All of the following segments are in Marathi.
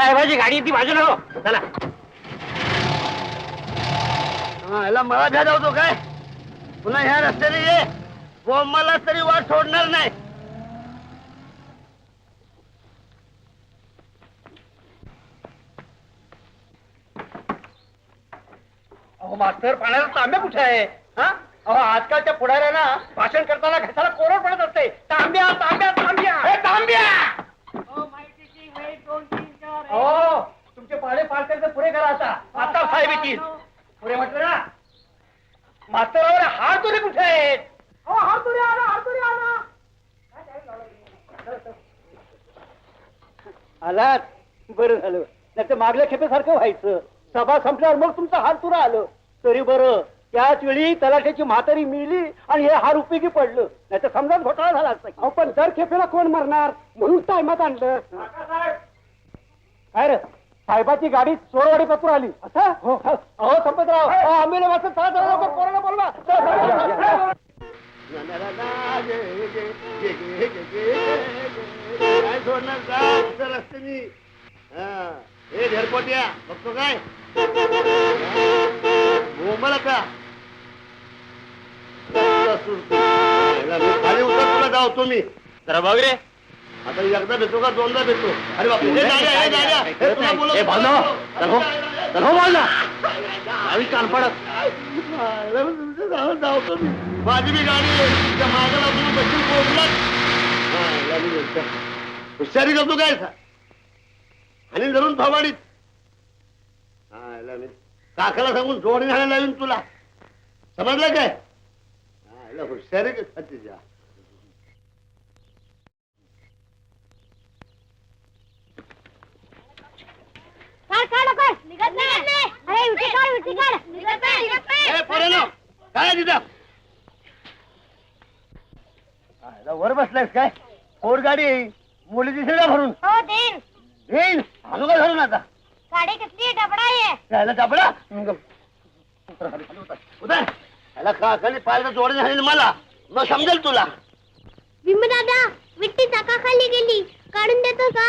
साहेबाची गाडी ती बाजूला हो. चला. हा, याला मला भेदावतो काय? पुन्हा ह्या रस्त्याने ये. बॉम्ब मला तरी वाट सोडणार नाही. अहो मास्तर पाण्याचा तांब्या कुठे आहे? हा? अहो आजकालच्या पुढाऱ्यांना भाषण करताना घसाला कोरड पडत असते. तांब्या तांब्या तांब्या. हे तांब्या! हो तुमचे पाडे पाडकर पुढे करा आता. आता साहेब येतील पुढे म्हटलं ना मास्तरावर हार तुरे कुठे आहेत? अहो हार तुरे आला हार तुरे आला आलात? बरं झालं. नाही तर मागल्या खेपेसारखं व्हायचं. सभा संपल्यावर मग तुमचा हार तुरा आलं. तरी बरं त्याच वेळी तलाठ्याची म्हातारी मिळली आणि हे हार उपयोगी पडलं. नाही तर समजाच घोटाळा झाला असता पण दर खेपेला कोण मरणार? म्हणून टायमात आणलं. काय रे? साहेबाची गाडी चोरवाडी पत्र आली. असं? हो. अहो संपतराव आम्ही पोराला बोलवा. काय सोडणार रस्त्यानी हे. झरपोट्या बघतो काय? बोंबला का खाली उतर तुला जावतो मी जरा बघ रे. आता एकदा भेटतो का दोनदा भेटतो अरे बापरे हे हे. मी माझी गाडी बसून हुशारी करतो काय आणि धरून फवाडीत हा, काकाला सांगून जोडी घालायला लावीन तुला. समजलं काय? हुशारी का तिच्या काढ काढ लवकर. निघत नाही. अरे विटी काढ विटी काढ. निघत नाही. निघत ए, पोरांनो, काय तिथं? वर बसलायस काय? पोर गाडी. मुली दिसेल का भरून? हो देन येईल आणू का धरून आता? गाडी कसली डबडा आहे. याला टापडा उतर. याला काकाने पाहिलं जोडे झाले मला. मग समजेल तुला. भीम दादा विट्टी चाका खाली गेली. काढून देतो का?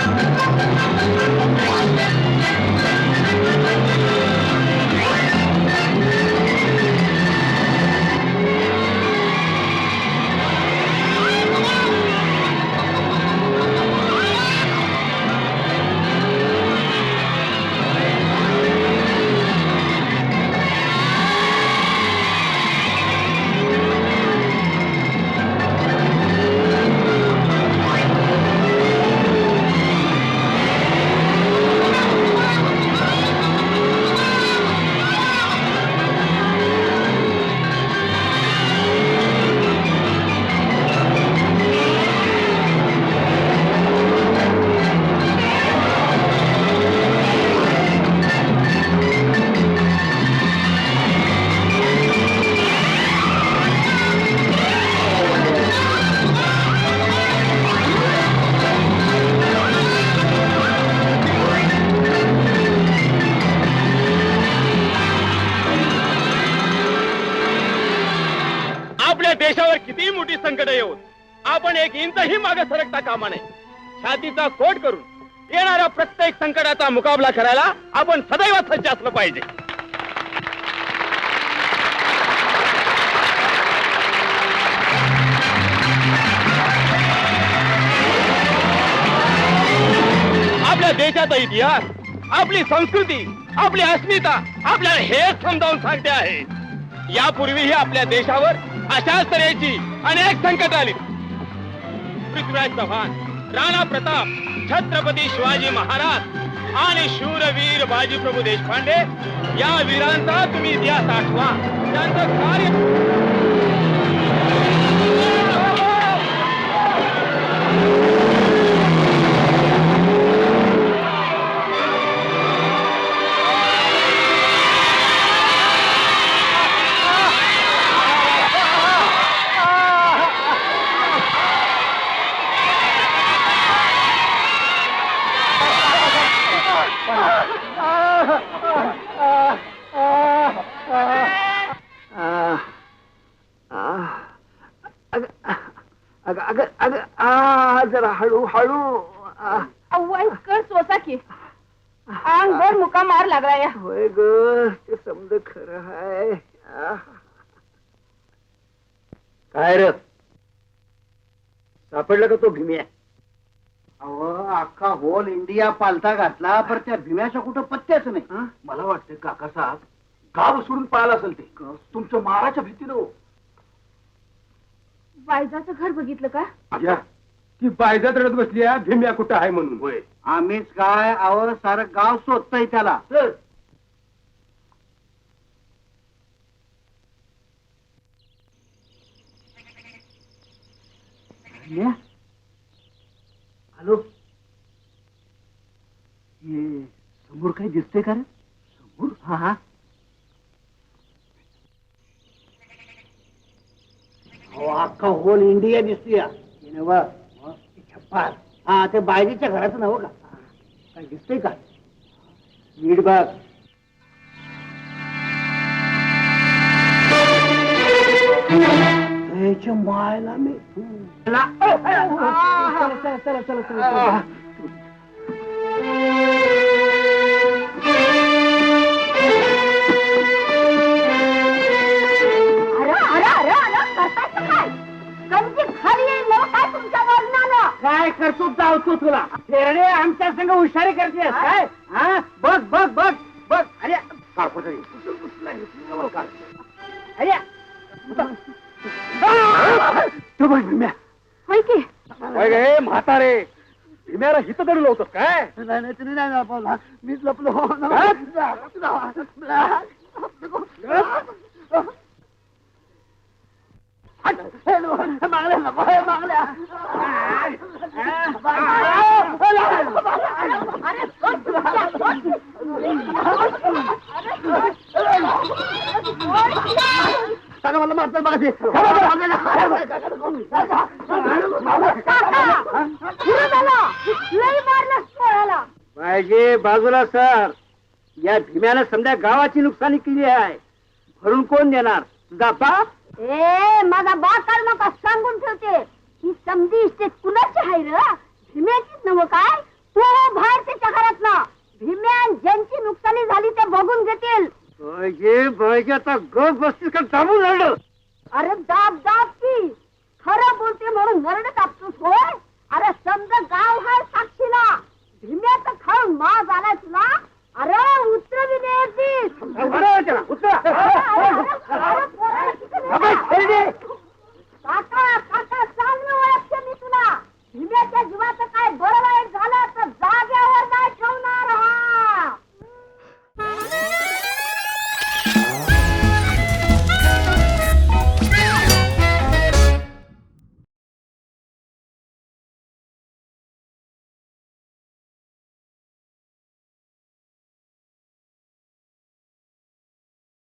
Thank you. आपल्या देशावर कितीही मोठी संकट येऊन आपण एक इंचही मागे सरकता कामा नये. छातीचा कोट करून येणाऱ्या प्रत्येक संकटाचा मुकाबला करायला आपण सदैव सज्ज असलं पाहिजे. आपल्या देशाचा इतिहास आपली संस्कृती आपली अस्मिता आपल्याला हेच समजावून सांगते आहे. यापूर्वीही आपल्या देशावर अशाच तऱ्हेची अनेक संकट आली. पृथ्वीराज चव्हाण राणा प्रताप छत्रपती शिवाजी महाराज आणि शूरवीर बाजीप्रभू देशपांडे या वीरांचा तुम्ही इतिहास आठवा त्यांचं कार्य अगं अगं अगं आ जरा हळू हळू. आ, कर सोसा की. अंगभर मुका मार लागला या. होय ग ते समज खरं आ. काय र? सापडलं का तो भीम्या? अहो अख्खा होल इंडिया पालथा घातला पण त्या भीम्याच्या कुठं पत्त्याच नाही. मला वाटतं काकासाहेब गाव सोडून पाहिला असेल ते. तुमच्या माराच्या भीतीनं वायजाचं घर बघितलं का? ती पायजात रडत बसली भीम्या कुठं आहे म्हणून? होय. आम्हीच काय अहो सारं गाव शोधतय त्याला. हॅलो? हे समोर काही दिसतंय का रे? समोर? हा हा. अहो अख्खा होल इंडिया दिसतोय छप्पार. हा ते बायजीच्या घराचं नाव का? काय दिसतंय का? नीट बघ. त्याच्या मायला मी चला. चला चला चला करतो जावतो तुला. फेरडे आमच्या संग हुशारी करतेस. काय? हा? बघ बघ बघ बघ. अरे कारपोटरी. नमस्कार. अरे. तू बघ भीम्या. होय की? म्हातारे. भीम्याला हित दडलं होतं काय? नाही नाही तुम्ही नाही लपवला मीच लपलो. मागल्या नको, मागल्या. सांगा मला मारतात बघा ते. पाहिजे बाजूला सर. या भीम्यानं समजा गावाची नुकसानी केली आहे. भरून कोण देणार? तुझा ए माझा बा काल नका सांगून ठेवते. ही समधी इस्टेट कुणाची हाय र? भीम्याचीच नव काय? तू बाहेर त्याच्या घरात ना भीम्यान ज्यांची नुकसानी झाली ते बघून घेतील. पाहिजे पाहिजे आता का? अरे दाब दाब की. खरं बोलते म्हणून नरड कापतोस होय? अरे समजा गाव हाय साक्षीला. भीम्याचं खळ माज आलाय तुला. अरे उत्तर बी नाही अरे, अरे, अरे, अरे, अरे,